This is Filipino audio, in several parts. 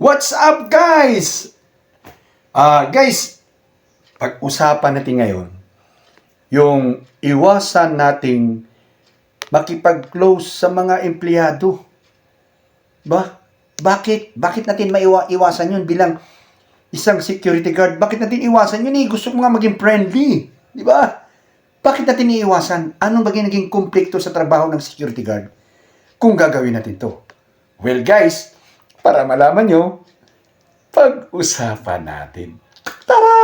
What's up guys? Ah, guys, pag-usapan natin ngayon yung iwasan nating makipag-close sa mga empleyado. Ba? Bakit? Bakit natin maiwasan yun bilang isang security guard? Bakit natin iwasan yun eh? Gusto ko nga maging friendly. Di ba? Bakit natin iiwasan? Anong bagay naging konflikto sa trabaho ng security guard? Kung gagawin natin to. Well guys, para malaman nyo, pag-usapan natin. Tara!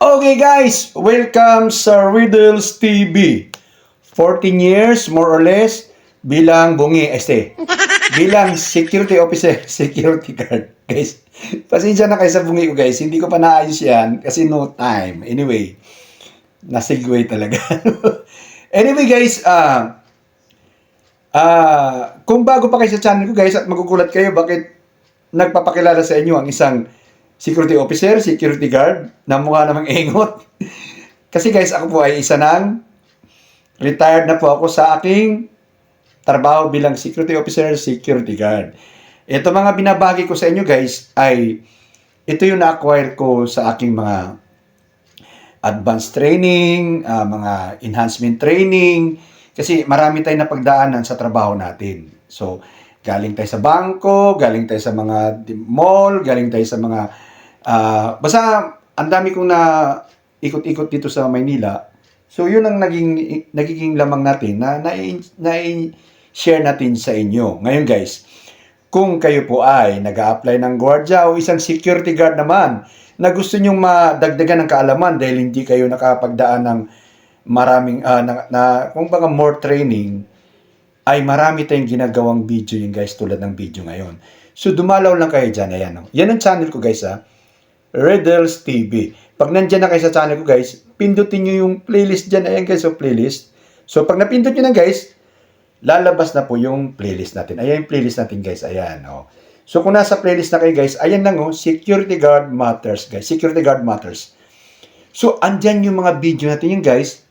Okay guys, welcome sa Riddles TV. 14 years, more or less, bilang bungi, este, bilang security officer, security guard. Guys, pasensya na kayo sa bungi ko guys, hindi ko pa naayos yan kasi no time. Anyway, nasigway talaga. anyway guys, ah, ah, kung bago pa kayo sa channel ko guys at magugulat kayo bakit nagpapakilala sa inyo ang isang security officer, security guard, na mukha namang ingot. Kasi guys, ako po ay isa ng retired na po ako sa aking trabaho bilang security officer, security guard. Ito mga binabagi ko sa inyo guys ay ito yung na-acquire ko sa aking mga advanced training, ah, mga enhancement training, kasi marami tayong napagdaanan sa trabaho natin. So, galing tayo sa bangko, galing tayo sa mga mall, galing tayo sa mga, ah, basta ang dami kong na ikot-ikot dito sa Maynila. So, yun ang naging, nagiging lamang natin na, na, na share natin sa inyo. Ngayon guys, kung kayo po ay nag apply ng gwardiya o isang security guard naman na gusto nyong madagdagan ng kaalaman dahil hindi kayo nakapagdaan ng maraming, ah, na, na, kung baga more training, ay marami tayong ginagawang video yung guys tulad ng video ngayon. So dumalaw lang kayo dyan, ayan. No? Yan ang channel ko guys ha. Riddles TV. Pag nandyan na kayo sa channel ko guys, pindutin nyo yung playlist dyan. Ayan guys, so playlist. So pag napindot nyo na guys, lalabas na po yung playlist natin. Ayan yung playlist natin guys. Ayan. Oh. So kung nasa playlist na kayo guys, ayan lang oh, Security Guard Matters guys. Security Guard Matters. So andyan yung mga video natin yung guys.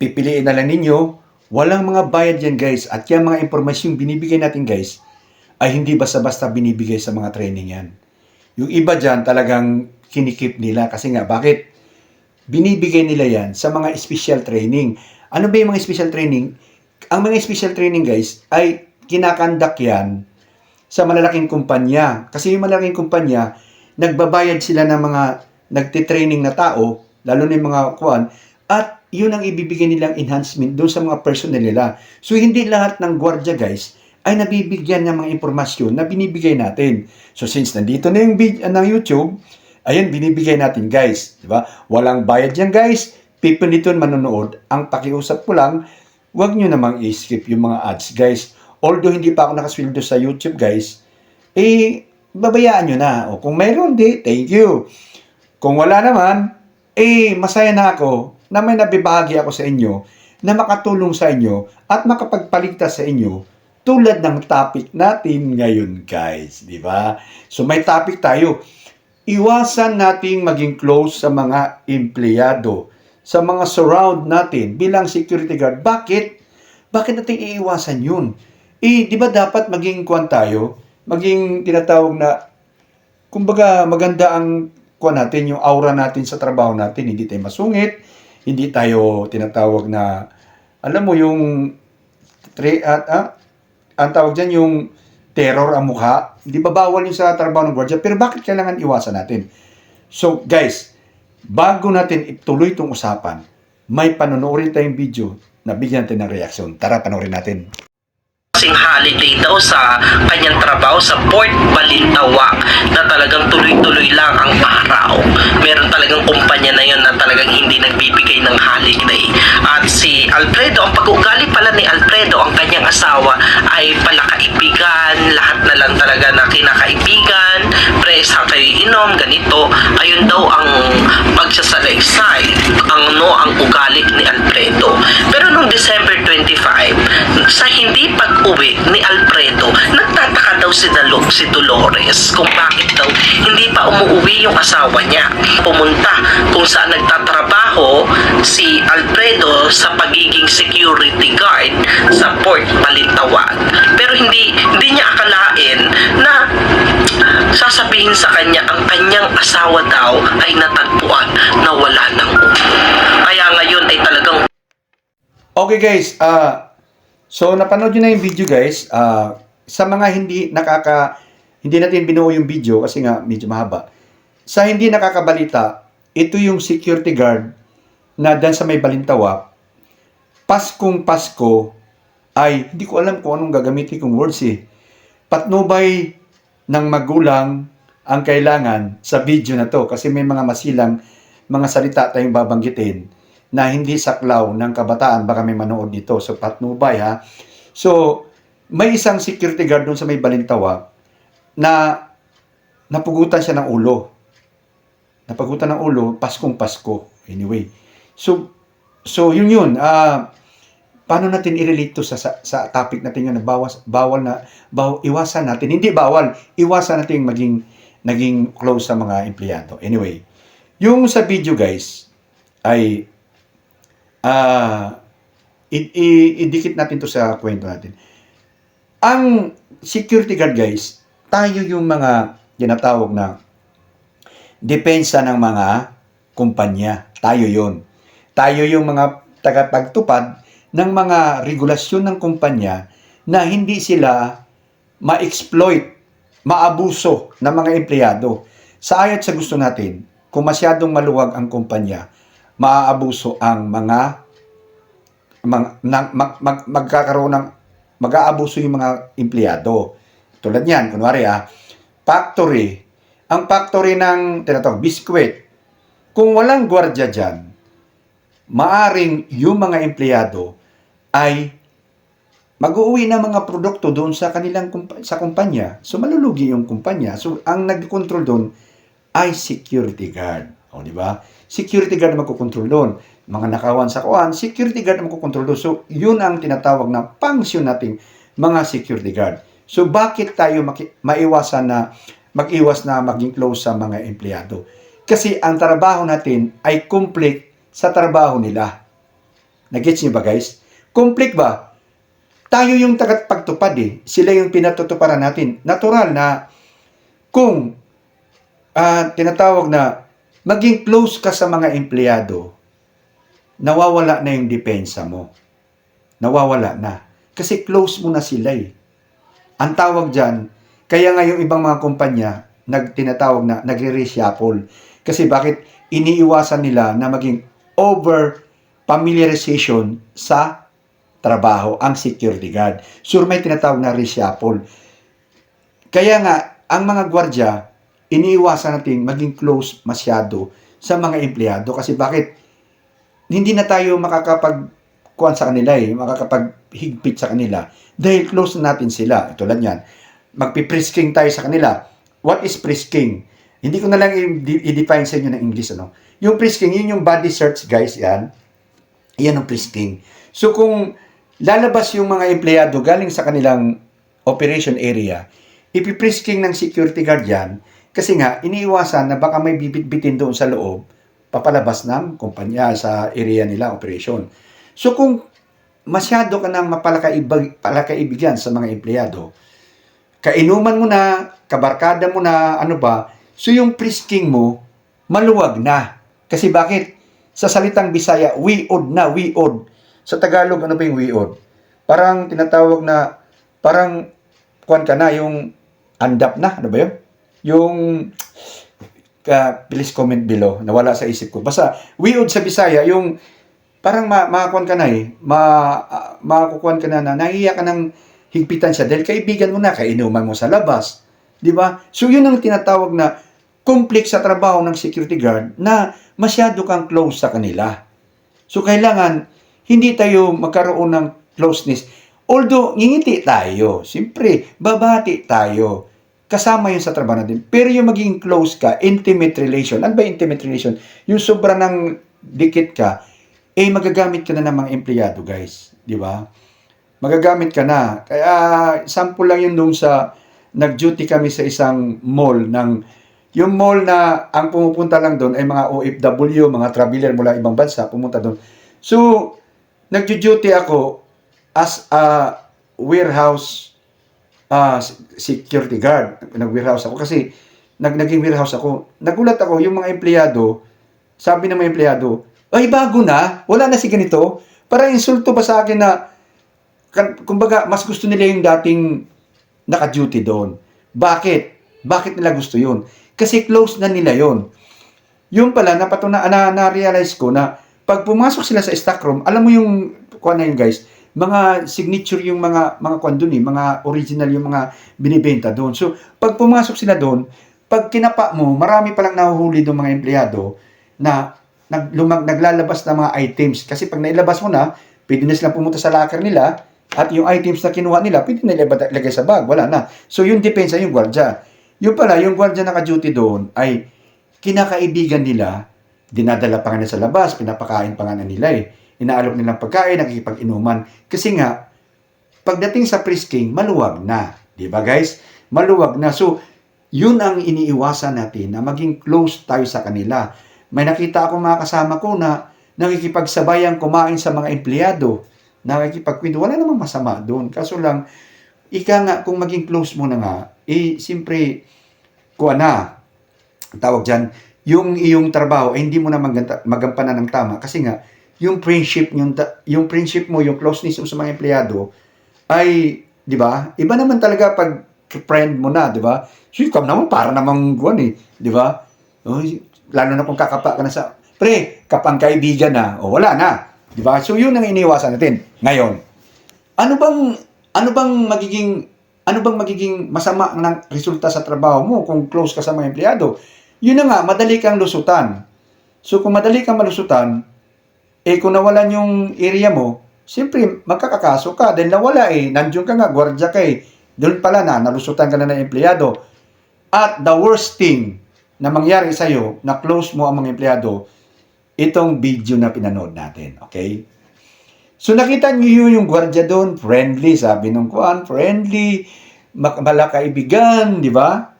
Pipiliin na lang ninyo. Walang mga bayad yan guys. At yung mga impormasyong binibigay natin guys, ay hindi basta-basta binibigay sa mga training yan. Yung iba dyan talagang kinikip nila. Kasi nga, bakit? Binibigay nila yan sa mga special training. Ano ba yung mga special training? Ang mga special training guys ay kinakandak yan sa malalaking kumpanya. Kasi yung malalaking kumpanya, nagbabayad sila ng mga nagtitraining na tao, lalo na yung mga kuan, at yun ang ibibigay nilang enhancement doon sa mga personnel nila. So, hindi lahat ng gwardiya, guys, ay nabibigyan ng mga impormasyon na binibigay natin. So, since nandito na yung video ng YouTube, ayan, binibigay natin, guys. Di ba? Walang bayad yan, guys. Pipiniton manonood. Ang pakiusap ko lang, huwag nyo namang i-skip yung mga ads, guys. Although hindi pa ako nakasweldo sa YouTube, guys, eh, babayaan nyo na. O kung mayroon, di, thank you. Kung wala naman, eh, masaya na ako na may nabibahagi ako sa inyo na makatulong sa inyo at makapagpaligtas sa inyo tulad ng topic natin ngayon, guys. Di ba? So, may topic tayo. Iwasan nating maging close sa mga empleyado, sa mga surround natin bilang security guard. Bakit? Bakit natin iiwasan yun? Eh, di ba dapat maging kwan tayo? Maging tinatawag na, kumbaga maganda ang kwan natin, yung aura natin sa trabaho natin. Hindi tayo masungit, hindi tayo tinatawag na, alam mo yung, tre, at, ah, ang tawag dyan yung terror ang mukha. Di ba bawal yun sa trabaho ng gwardiya? Pero bakit kailangan iwasan natin? So, guys, bago natin ituloy itong usapan, may panonoorin tayong video na bigyan natin ng reaksyon. Tara, panoorin natin. Kasing holiday daw sa kanyang trabaho sa Port Balintawak na talagang tuloy-tuloy lang ang araw. Meron talagang kumpanya na yon na talagang hindi nagbibigay ng holiday. At si Alfredo, ang pag-uugali pala ni Alfredo, ang kanyang asawa ay palakaibigan, lahat na lang talaga na kinakaibigan, pre saan kayo inom, ganito. Ayun daw ang pagsasalaysay, ang no, ang ugali ni Alfredo. Pero noong December 25, sa hindi pag-uwi ni Alfredo, nagtataka daw si, Dalo, si Dolores kung bakit daw hindi pa umuwi yung asawa niya. Pumunta kung saan nagtatrabaho si Alfredo sa pagiging security guard sa Port Balintawak. Pero hindi hindi niya akalain na sa kanya ang kanyang asawa daw ay natagpuan na wala ng ulo. Kaya ngayon ay talagang Okay guys, ah so napanood nyo na yung video guys. Ah sa mga hindi nakaka hindi natin binuo yung video kasi nga medyo mahaba. Sa hindi nakakabalita, ito yung security guard na dyan sa may Balintawa. Paskong Pasko ay hindi ko alam kung anong gagamitin kong words eh. Patnubay ng magulang ang kailangan sa video na to. Kasi may mga masilang mga salita tayong babanggitin na hindi saklaw ng kabataan. Baka may manood dito so patnubay ha? So may isang security guard doon sa may Balintawa na napugutan siya ng ulo. Napagutan ng ulo Paskong Pasko. Anyway. So so yun yun. Ah paano natin i-relate to sa, sa, sa topic natin yun? Na bawas, bawal na baw, iwasan natin. Hindi bawal. Iwasan natin maging naging close sa mga empleyado anyway yung sa video guys ay i- idikit natin to sa kwento natin. Ang security guard guys, tayo yung mga tinatawag na depensa ng mga kumpanya. Tayo yon. Tayo yung mga tagapagtupad ng mga regulasyon ng kumpanya na hindi sila ma-exploit, maabuso ng mga empleyado. Sa ayat sa gusto natin, kung masyadong maluwag ang kumpanya, maaabuso ang mga nang, mag, mag, magkakaroon ng mag-aabuso yung mga empleyado. Tulad niyan, kunwari ah, factory. Ang factory ng tinatawag biskwit. Kung walang gwardiya diyan, maaring yung mga empleyado ay mag-uwi ng mga produkto doon sa kanilang kumpa- sa kumpanya. So malulugi yung kumpanya. So ang nagkontrol doon ay security guard. O, di ba? Security guard magkocontrol doon. Mga nakawan sa kuwan, security guard magkocontrol doon. So, yun ang tinatawag na function nating mga security guard. So, bakit tayo maki- maiwasan na mag-iwas na maging close sa mga empleyado? Kasi ang trabaho natin ay complete sa trabaho nila. Nagets niyo ba guys? Complete ba? Tayo yung tagapagtupad eh. Sila yung pinatutuparan natin. Natural na kung ah tinatawag na maging close ka sa mga empleyado, nawawala na yung depensa mo. Nawawala na. Kasi close mo na sila eh. Ang tawag dyan, kaya nga yung ibang mga kumpanya, nag, tinatawag na nagre-reshuffle. Kasi bakit iniiwasan nila na maging over familiarization sa trabaho ang security guard. Sure may tinatawag na reshuffle. Kaya nga, ang mga gwardya, iniiwasan natin maging close masyado sa mga empleyado. Kasi bakit? Hindi na tayo makakapag kuan sa kanila eh, makakapaghigpit sa kanila dahil close na natin sila. Tulad yan, magpiprisking tayo sa kanila. What is prisking? Hindi ko na lang i-define sa inyo ng English. Ano? Yung prisking, yun yung body search guys, yan. Yan ang prisking. So kung lalabas yung mga empleyado galing sa kanilang operation area, ipiprisking ng security guard yan kasi nga iniiwasan na baka may bibit-bitin doon sa loob papalabas ng kumpanya sa area nila operation. So kung masyado ka nang mapalakaibig, palakaibigan sa mga empleyado, kainuman mo na, kabarkada mo na, ano ba, so yung prisking mo, maluwag na. Kasi bakit? Sa salitang Bisaya, wiod na, wiod. Sa Tagalog, ano ba yung wiod? Parang tinatawag na, parang, kuan ka na, yung andap na, ano ba yun? Yung, ka, please comment below, nawala sa isip ko. Basta, wiod sa Bisaya, yung, parang ma makakuan ka na eh, ma, uh, makakukuan ka na na, nahiya ka ng higpitan siya dahil kaibigan mo na, kainuman mo sa labas. Di ba? So, yun ang tinatawag na conflict sa trabaho ng security guard na masyado kang close sa kanila. So, kailangan hindi tayo magkaroon ng closeness. Although, ngingiti tayo. Siyempre, babati tayo. kasama yun sa trabaho natin. Pero yung maging close ka, intimate relation. Ano ba intimate relation? Yung sobra ng dikit ka, eh magagamit ka na ng mga empleyado, guys. Di ba? Magagamit ka na. Kaya, sample lang yun nung sa, nag-duty kami sa isang mall ng, yung mall na ang pumupunta lang doon ay mga OFW, mga traveler mula ibang bansa, pumunta doon. So, nag-duty ako as a warehouse ah security guard. Nag-warehouse ako kasi nag naging warehouse ako. Nagulat ako yung mga empleyado, sabi ng mga empleyado, ay bago na, wala na si ganito. Para insulto ba sa akin na kumbaga mas gusto nila yung dating naka-duty doon. Bakit? Bakit nila gusto yun? Kasi close na nila yon. Yung pala, napatuna, na, na-realize ko na pag pumasok sila sa stock room, alam mo yung, kuha na yun guys, mga signature yung mga mga kwan dun eh, mga original yung mga binibenta doon. So, pag pumasok sila doon, pag kinapa mo, marami palang nahuhuli doon mga empleyado na nag, lumag, naglalabas ng mga items. Kasi pag nailabas mo na, pwede na silang pumunta sa locker nila at yung items na kinuha nila, pwede na ilagay sa bag. Wala na. So, yung depensa yung gwardya. Yung pala, yung gwardya naka-duty doon ay kinakaibigan nila, dinadala pa nga sa labas, pinapakain pa nga na nila eh. Inaalok nilang pagkain, nakikipag-inuman. Kasi nga, pagdating sa frisking, maluwag na. Di ba guys? Maluwag na. So, yun ang iniiwasan natin na maging close tayo sa kanila. May nakita ako mga kasama ko na nakikipagsabayang kumain sa mga empleyado. Nakikipagkwento. Wala namang masama doon. Kaso lang, ika nga, kung maging close mo na nga, eh, siyempre, kuha na, tawag dyan, yung iyong trabaho ay hindi mo na maganta, magampanan ng tama. Kasi nga yung friendship yung yung friendship mo yung closeness mo sa mga empleyado ay di ba? Iba naman talaga pag friend mo na di ba? So ikaw naman para namang guwan eh di ba? Oh, lalo na kung kakapa ka na sa pre kapang kaibigan na o wala na di ba? So yun ang iniwasan natin ngayon. Ano bang ano bang magiging ano bang magiging masama ng resulta sa trabaho mo kung close ka sa mga empleyado yun na nga, madali kang lusutan. So, kung madali kang malusutan, eh, kung nawalan yung area mo, siyempre, magkakakaso ka. Dahil nawala eh, nandiyon ka nga, gwardya ka eh. Doon pala na, nalusutan ka na ng empleyado. At the worst thing na mangyari sa'yo, na close mo ang mga empleyado, itong video na pinanood natin. Okay? So, nakita niyo yung gwardya doon, friendly, sabi nung kuan, friendly, malakaibigan, di ba?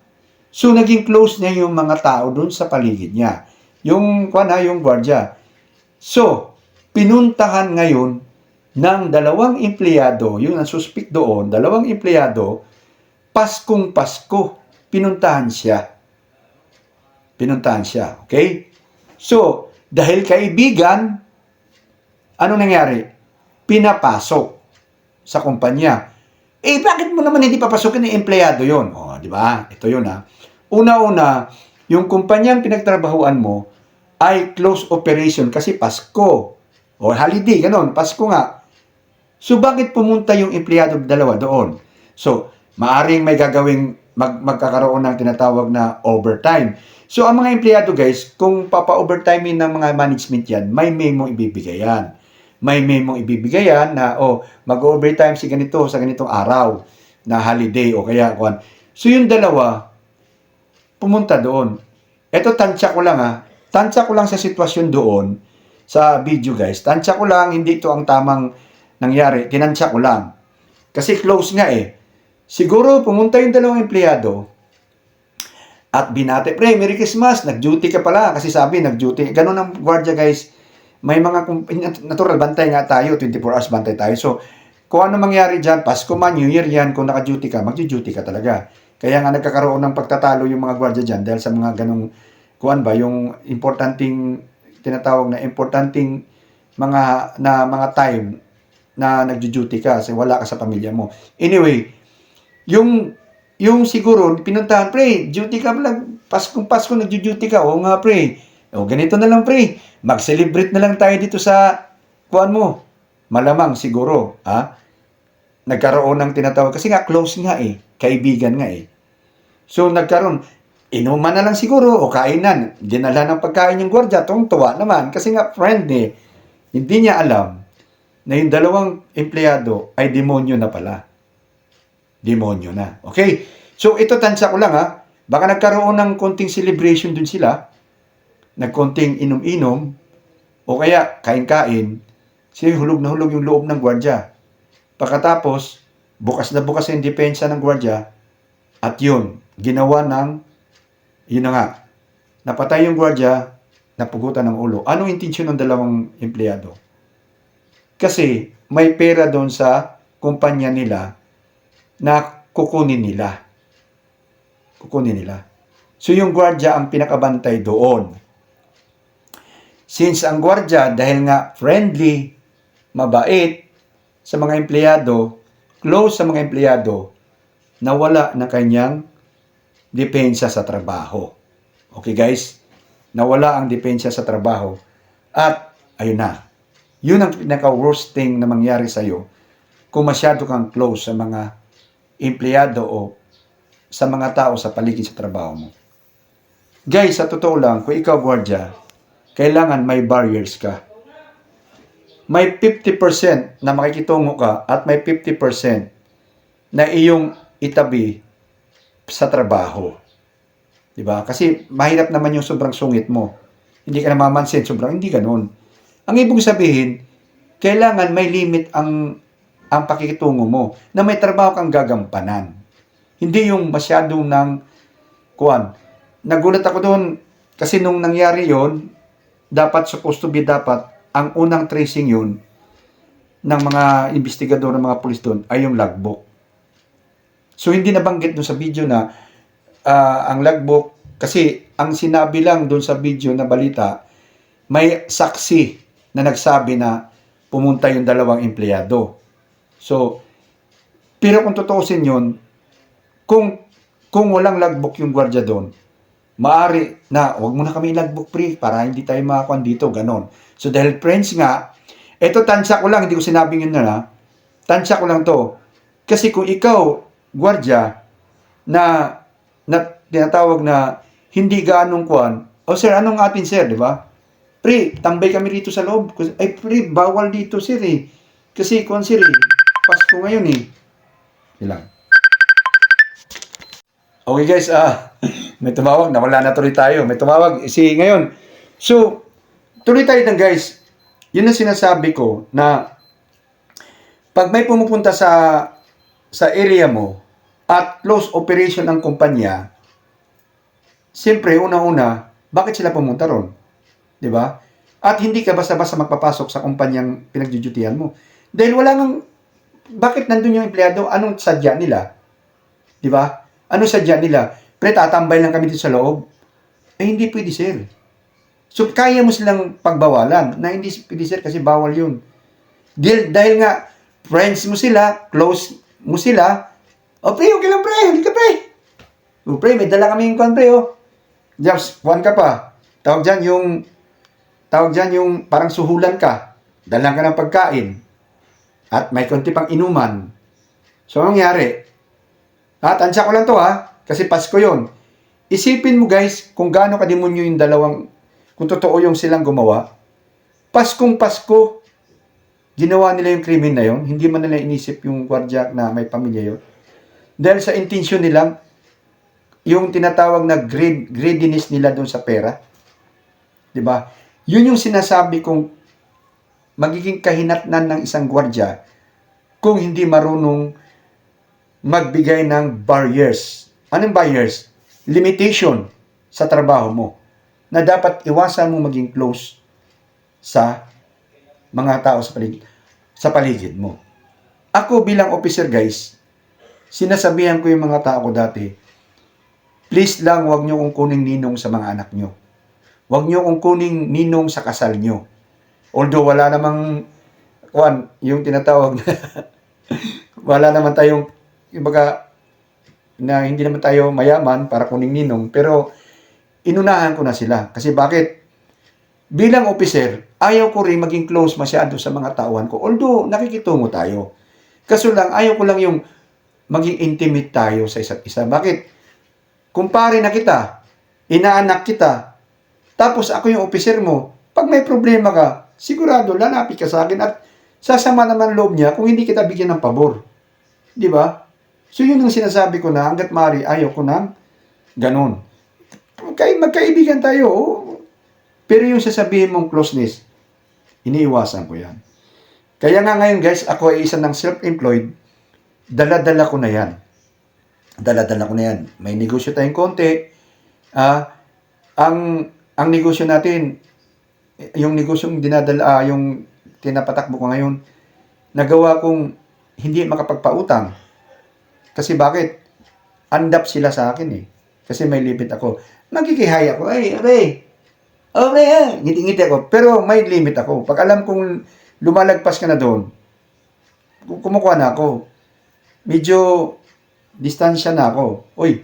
So, naging close niya yung mga tao doon sa paligid niya. Yung, kuha na, yung gwardya. So, pinuntahan ngayon ng dalawang empleyado, yung ang doon, dalawang empleyado, Paskong Pasko, pinuntahan siya. Pinuntahan siya, okay? So, dahil kaibigan, ano nangyari? Pinapasok sa kumpanya. Eh, bakit mo naman hindi papasukin ng empleyado yon? O, di ba? Ito yun, ha? Una-una, yung kumpanyang pinagtrabahuan mo ay close operation kasi Pasko. O holiday, ganun, Pasko nga. So, bakit pumunta yung empleyado dalawa doon? So, maaring may gagawing mag magkakaroon ng tinatawag na overtime. So, ang mga empleyado guys, kung papa-overtimein ng mga management yan, may memo ibibigay yan. May memo ibibigay yan na, oh, mag-overtime si ganito sa ganitong araw na holiday o kaya kuan. So, yung dalawa, pumunta doon. Ito, tansya ko lang ha. Tansya ko lang sa sitwasyon doon, sa video guys. Tansya ko lang, hindi ito ang tamang nangyari. Tinansya ko lang. Kasi close nga eh. Siguro pumunta yung dalawang empleyado at binate, pre, Merry Christmas, nag-duty ka pala. Kasi sabi, nag-duty. Ganun ang gwardiya guys. May mga, natural, bantay nga tayo, 24 hours bantay tayo. So, kung ano mangyari dyan, Pasko man, New Year yan, kung naka-duty ka, mag-duty ka talaga. Kaya nga nagkakaroon ng pagtatalo yung mga gwardiya dyan dahil sa mga ganong, kuan ba, yung importanting, tinatawag na importanting mga, na mga time na nagjo-duty ka kasi wala ka sa pamilya mo. Anyway, yung yung siguro pinuntahan pre, duty ka lang, Paskong Pasko nagjo-duty ka. Oo nga pre. O ganito na lang pre. Mag-celebrate na lang tayo dito sa kuan mo. Malamang siguro, ha? Nagkaroon ng tinatawag kasi nga close nga eh, kaibigan nga eh. So nagkaroon inuman na lang siguro o kainan. Dinala ng pagkain yung gwardiya, tuwa naman kasi nga friend eh. Hindi niya alam na yung dalawang empleyado ay demonyo na pala. Demonyo na. Okay? So ito tansya ko lang ha. Baka nagkaroon ng konting celebration dun sila. Nagkonting inom-inom. O kaya kain-kain. Siya hulog na hulog yung loob ng gwardya. Pagkatapos, bukas na bukas yung depensa ng gwardya. At yun, ginawa ng, yun na nga, napatay yung gwardya, napugutan ng ulo. Anong intensyon ng dalawang empleyado? Kasi may pera doon sa kumpanya nila na kukunin nila. Kukunin nila. So yung gwardya ang pinakabantay doon. Since ang gwardya, dahil nga friendly, mabait sa mga empleyado, close sa mga empleyado, nawala na kanyang depensa sa trabaho. Okay guys? Nawala ang depensa sa trabaho. At, ayun na. Yun ang pinaka-worst thing na mangyari sa'yo kung masyado kang close sa mga empleyado o sa mga tao sa paligid sa trabaho mo. Guys, sa totoo lang, kung ikaw gwardya, kailangan may barriers ka. May 50% na makikitungo ka at may 50% na iyong itabi sa trabaho. 'Di ba? Kasi mahirap naman yung sobrang sungit mo. Hindi ka namamansin, sobrang hindi ganoon. Ang ibig sabihin, kailangan may limit ang ang pakikitungo mo na may trabaho kang gagampanan. Hindi yung masyadong ng kuan. Nagulat ako doon kasi nung nangyari yon dapat supposed to be dapat ang unang tracing yun ng mga investigador ng mga pulis doon ay yung logbook. So hindi nabanggit doon sa video na ah, ang logbook kasi ang sinabi lang doon sa video na balita may saksi na nagsabi na pumunta yung dalawang empleyado. So pero kung tutuusin yun, kung kung walang logbook yung gwardiya doon, maari na wag mo na kami logbook pre para hindi tayo makakuan dito, ganon. So dahil friends nga, eto tansya ko lang, hindi ko sinabing yun na na, tansya ko lang to. Kasi kung ikaw, gwardiya, na, na tinatawag na hindi gaanong kuan, o sir, anong atin sir, di ba? Pre, tambay kami rito sa loob. Kasi- Ay, pre, bawal dito sir eh. Kasi kuan sir eh, Pasko ngayon eh. Ilang. Okay guys, ah, may tumawag, nawala na tuloy tayo. May tumawag, si ngayon. So, tuloy tayo lang guys. Yun ang sinasabi ko na pag may pumupunta sa sa area mo at close operation ang kumpanya, siyempre, una-una, bakit sila pumunta ron? Di ba? At hindi ka basta-basta magpapasok sa kumpanyang pinagdudutihan mo. Dahil wala nang, bakit nandun yung empleyado? Anong sadya nila? Di ba? Ano sadya nila? Pre, tatambay lang kami dito sa loob. Eh, hindi pwede, sir. So, kaya mo silang pagbawalan na hindi pwede, sir, kasi bawal yun. Dahil, dahil nga, friends mo sila, close mo sila, o, pre, okay lang, pre, hindi pre. O, pre, may dala kami yung kwan, pre, oh. Just, kwan ka pa. Tawag dyan yung, tawag dyan yung parang suhulan ka. Dalang ka ng pagkain. At may konti pang inuman. So, anong nangyari? Ha, tansya ko lang to ha, kasi Pasko yon. Isipin mo guys, kung gaano kademonyo yung dalawang, kung totoo yung silang gumawa, Paskong Pasko, ginawa nila yung krimen na yon, hindi man nila inisip yung gwardiya na may pamilya yon. Dahil sa intensyon nilang, yung tinatawag na greed, greediness nila doon sa pera, di ba? Yun yung sinasabi kong magiging kahinatnan ng isang gwardiya kung hindi marunong magbigay ng barriers. Anong barriers? Limitation sa trabaho mo na dapat iwasan mo maging close sa mga tao sa paligid, sa paligid mo. Ako bilang officer guys, sinasabihan ko yung mga tao ko dati, please lang wag nyo kong kuning ninong sa mga anak nyo. Wag nyo kong kuning ninong sa kasal nyo. Although wala namang, kuan, yung tinatawag na, wala naman tayong kumbaga, na hindi naman tayo mayaman para kuning ninong, pero inunahan ko na sila. Kasi bakit? Bilang officer, ayaw ko rin maging close masyado sa mga tauhan ko. Although, nakikitungo tayo. Kaso lang, ayaw ko lang yung maging intimate tayo sa isa't isa. Bakit? Kumpare na kita, inaanak kita, tapos ako yung officer mo, pag may problema ka, sigurado lalapit ka sa akin at sasama naman loob niya kung hindi kita bigyan ng pabor. Di ba? So yun ang sinasabi ko na hanggat mari ayaw ko ng ganun. Kay magkaibigan tayo, pero yung sasabihin mong closeness, iniiwasan ko yan. Kaya nga ngayon guys, ako ay isa ng self-employed, dala-dala ko na yan. Dala-dala ko na yan. May negosyo tayong konti. Ah, ang ang negosyo natin, yung negosyong dinadala, ah, yung tinapatakbo ko ngayon, nagawa kong hindi makapagpautang. Kasi bakit? Andap sila sa akin eh. Kasi may limit ako. Magkikihay ako, ay, aray, okay ah, ngiti-ngiti ako. Pero may limit ako. Pag alam kong lumalagpas ka na doon, kum- kumukuha na ako. Medyo distansya na ako. Uy,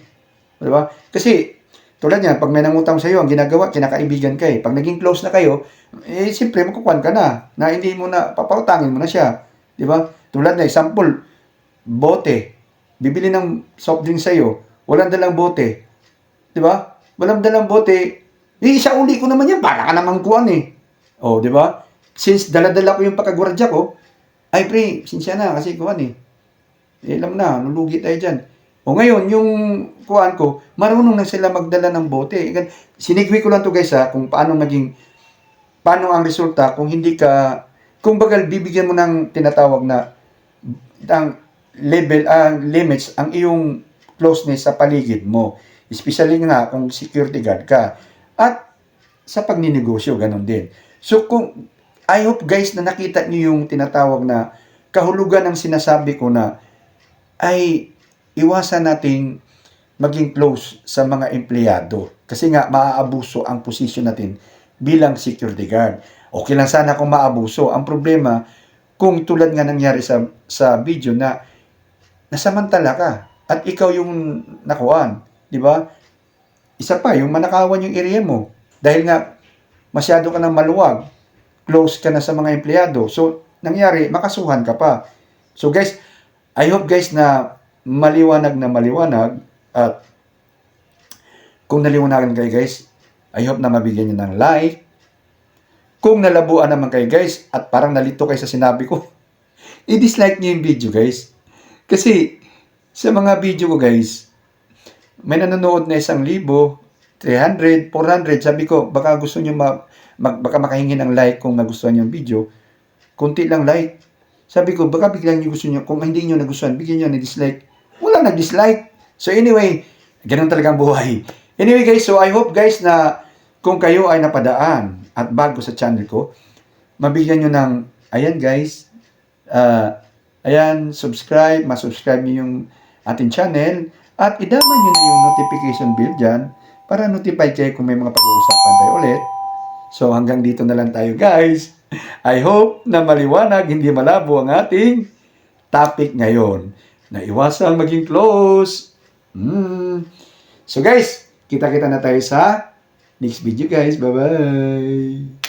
di ba? Kasi, tulad niyan, pag may nangutang sa iyo, ang ginagawa, kinakaibigan ka eh. Pag naging close na kayo, eh, siyempre, magkukuhan ka na. Na hindi mo na, papautangin mo na siya. Di ba? Tulad na, example, bote. Bibili ng soft drink sa iyo, walang dalang bote. Di ba? Walang dalang bote. Eh, isa uli ko naman yan, para ka naman kuhan eh. Oh, di ba? Since dala-dala ko yung pagkagwardya ko, ay pre, sinsya na kasi kuhan eh. Eh, alam na, nulugi tayo dyan. O ngayon, yung kuhan ko, marunong na sila magdala ng bote. Eh, Sinigwi ko lang to guys ha, kung paano naging, paano ang resulta kung hindi ka, kung bagal bibigyan mo ng tinatawag na, ang level, ang limits, ang iyong closeness sa paligid mo. Especially nga kung security guard ka. At sa pagninegosyo, ganun din. So kung, I hope guys na nakita niyo yung tinatawag na kahulugan ng sinasabi ko na ay iwasan nating maging close sa mga empleyado. Kasi nga, maaabuso ang posisyon natin bilang security guard. Okay lang sana kung maabuso. Ang problema, kung tulad nga nangyari sa, sa video na nasamantala ka at ikaw yung nakuan, di ba? Isa pa, yung manakawan yung area mo. Dahil nga, masyado ka nang maluwag, close ka na sa mga empleyado. So, nangyari, makasuhan ka pa. So guys, I hope guys na maliwanag na maliwanag at kung naliwanagan kayo guys, I hope na mabigyan nyo ng like. Kung nalabuan naman kayo guys at parang nalito kayo sa sinabi ko, i-dislike nyo yung video guys. Kasi sa mga video ko guys, may nanonood na isang libo, 300, 400, sabi ko, baka gusto nyo ma, mag, baka makahingi ng like kung nagustuhan nyo yung video. Kunti lang like. Sabi ko, baka biglang nyo gusto nyo, kung hindi nyo nagustuhan, bigyan nyo ng dislike. Wala nag-dislike. So anyway, ganun talagang buhay. Anyway guys, so I hope guys na kung kayo ay napadaan at bago sa channel ko, mabigyan nyo ng, ayan guys, ah, ayan, subscribe, masubscribe nyo yung ating channel, at idama nyo na yung notification bell dyan para notify kayo kung may mga pag-uusapan tayo ulit. So hanggang dito na lang tayo guys. I hope na maliwanag, hindi malabo ang ating topic ngayon. Na iwasang maging close. Mm. So guys, kita-kita na tayo sa next video guys. Bye-bye!